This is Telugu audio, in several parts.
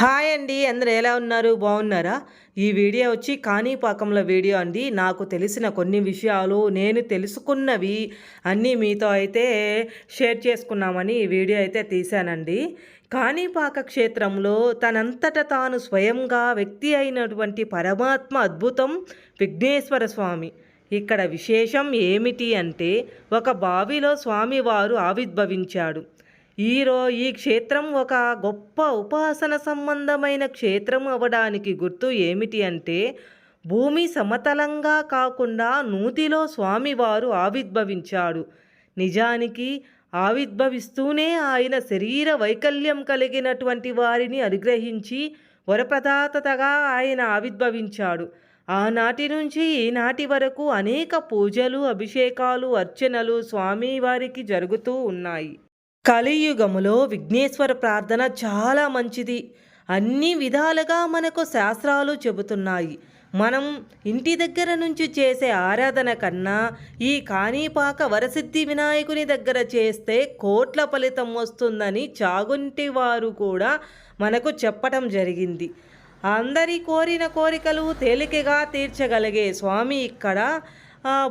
హాయ్ అండి అందరు ఎలా ఉన్నారు? బాగున్నారా? ఈ వీడియో వచ్చి కాణిపాకంలో వీడియో అండి. నాకు తెలిసిన కొన్ని విషయాలు నేను తెలుసుకున్నవి అన్నీ మీతో అయితే షేర్ చేసుకున్నామని ఈ వీడియో అయితే తీశానండి. కాణిపాక క్షేత్రంలో తనంతట తాను స్వయంగా వ్యక్తి అయినటువంటి పరమాత్మ అద్భుతం విఘ్నేశ్వర స్వామి. ఇక్కడ విశేషం ఏమిటి అంటే ఒక బావిలో స్వామివారు ఆవిర్భవించాడు. ఈరో ఈ క్షేత్రం ఒక గొప్ప ఉపాసన సంబంధమైన క్షేత్రం అవడానికి గుర్తు ఏమిటి అంటే భూమి సమతలంగా కాకుండా నూతిలో స్వామివారు ఆవిర్భవించాడు. నిజానికి ఆవిర్భవిస్తూనే ఆయన శరీర వైకల్యం కలిగినటువంటి వారిని అనుగ్రహించి వరప్రదాతగా ఆయన ఆవిర్భవించాడు. ఆనాటి నుంచి ఈనాటి వరకు అనేక పూజలు అభిషేకాలు అర్చనలు స్వామివారికి జరుగుతూ ఉన్నాయి. కలియుగములో విఘ్నేశ్వర ప్రార్థన చాలా మంచిది. అన్ని విధాలుగా మనకు శాస్త్రాలు చెబుతున్నాయి. మనం ఇంటి దగ్గర నుంచి చేసే ఆరాధన కన్నా ఈ కాణిపాక వరసిద్ధి వినాయకుని దగ్గర చేస్తే కోట్ల ఫలితం వస్తుందని చాగుంటి వారు కూడా మనకు చెప్పటం జరిగింది. అందరి కోరిన కోరికలు తేలికగా తీర్చగలిగే స్వామి ఇక్కడ.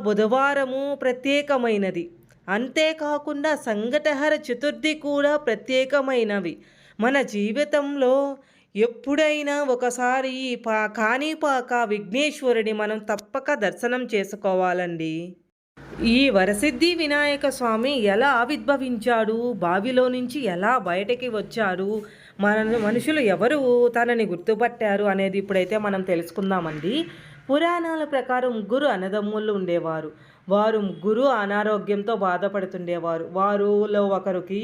బుధవారము ప్రత్యేకమైనది. అంతేకాకుండా సంఘటహర చతుర్థి కూడా ప్రత్యేకమైనవి. మన జీవితంలో ఎప్పుడైనా ఒకసారి ఈ పా కాణిపాక విఘ్నేశ్వరుని మనం తప్పక దర్శనం చేసుకోవాలండి. ఈ వరసిద్ధి వినాయక స్వామి ఎలా ఆవిర్భవించాడు? బావిలో నుంచి ఎలా బయటకి వచ్చారు? మన మనుషులు ఎవరు? తనని గుర్తుపట్టారు? అనేది ఇప్పుడైతే మనం తెలుసుకుందామండి. పురాణాల ప్రకారం ముగ్గురు అన్నదమ్ముళ్ళు ఉండేవారు. వారు ముగ్గురు అనారోగ్యంతో బాధపడుతుండేవారు. వారులో ఒకరికి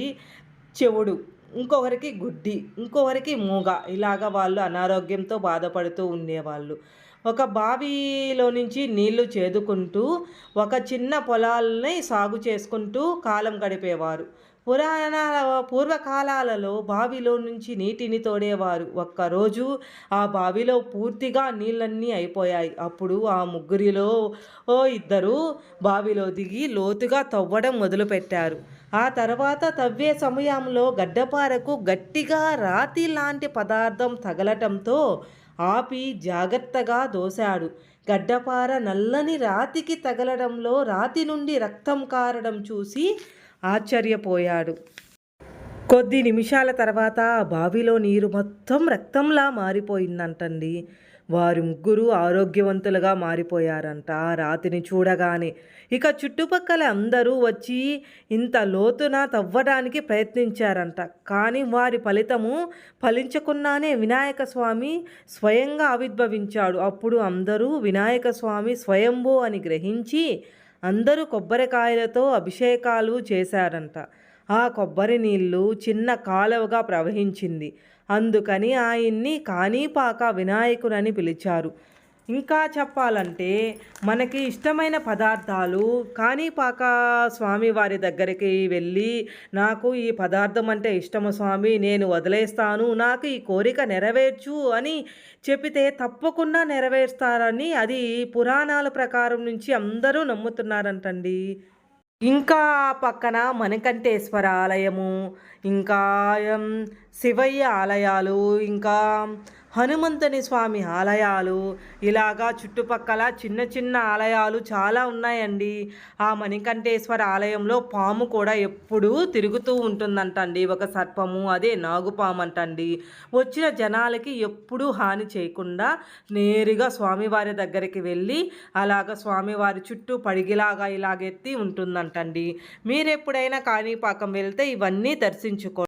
చెవుడు ఇంకొకరికి గుడ్డి ఇంకొకరికి మూగ. ఇలాగ వాళ్ళు అనారోగ్యంతో బాధపడుతూ ఉండేవాళ్ళు. ఒక బావిలో నుంచి నీళ్ళు చేదుకుంటూ ఒక చిన్న పొలాలని సాగు చేసుకుంటూ కాలం గడిపేవారు. పురాణ పూర్వకాలాలలో బావిలో నుంచి నీటిని తోడేవారు. ఒక్కరోజు ఆ బావిలో పూర్తిగా నీళ్ళన్నీ అయిపోయాయి. అప్పుడు ఆ ముగ్గురిలో ఓ ఇద్దరు బావిలో దిగి లోతుగా తవ్వడం మొదలుపెట్టారు. ఆ తర్వాత తవ్వే సమయంలో గడ్డపారకు గట్టిగా రాతి లాంటి పదార్థం తగలటంతో ఆపి జాగ్రత్తగా దోశాడు. గడ్డపార నల్లని రాతికి తగలడంలో రాతి నుండి రక్తం కారడం చూసి ఆశ్చర్యపోయాడు. కొద్ది నిమిషాల తర్వాత ఆ బావిలో నీరు మొత్తం రక్తంలా మారిపోయిందంటండి. వారు ముగ్గురు ఆరోగ్యవంతులుగా మారిపోయారంట. రాతిని చూడగానే ఇక చుట్టుపక్కల అందరూ వచ్చి ఇంత లోతున తవ్వడానికి ప్రయత్నించారంట. కానీ వారి ఫలితము ఫలించకున్నానే వినాయక స్వామి స్వయంగా ఆవిర్భవించాడు. అప్పుడు అందరూ వినాయక స్వామి స్వయంభూ అని గ్రహించి అందరూ కొబ్బరికాయలతో అభిషేకాలు చేశారంట. ఆ కొబ్బరి నీళ్ళు చిన్న కాలువగా ప్రవహించింది. అందుకని ఆయన్ని కాణిపాక వినాయకుడని పిలిచారు. ఇంకా చెప్పాలంటే మనకి ఇష్టమైన పదార్థాలు కాణిపాక స్వామి వారి దగ్గరికి వెళ్ళి నాకు ఈ పదార్థం అంటే ఇష్టము స్వామి నేను వదిలేస్తాను నాకు ఈ కోరిక నెరవేర్చు అని చెప్పితే తప్పకుండా నెరవేరుస్తారని అది పురాణాల ప్రకారం నుంచి అందరూ నమ్ముతున్నారంటండి. ఇంకా పక్కన మణికంఠేశ్వర ఆలయము ఇంకా శివయ్య ఆలయాలు ఇంకా హనుమంతుని స్వామి ఆలయాలు ఇలాగా చుట్టుపక్కల చిన్న చిన్న ఆలయాలు చాలా ఉన్నాయండి. ఆ మణికంఠేశ్వర ఆలయంలో పాము కూడా ఎప్పుడూ తిరుగుతూ ఉంటుందంటండి. ఒక సర్పము అదే నాగుపాము అంటండి వచ్చిన జనాలకి ఎప్పుడూ హాని చేయకుండా నేరుగా స్వామివారి దగ్గరికి వెళ్ళి అలాగ స్వామివారి చుట్టూ పడిగిలాగా ఇలాగెత్తి ఉంటుందంటండి. మీరు ఎప్పుడైనా కాణిపాకం వెళ్తే ఇవన్నీ దర్శించుకో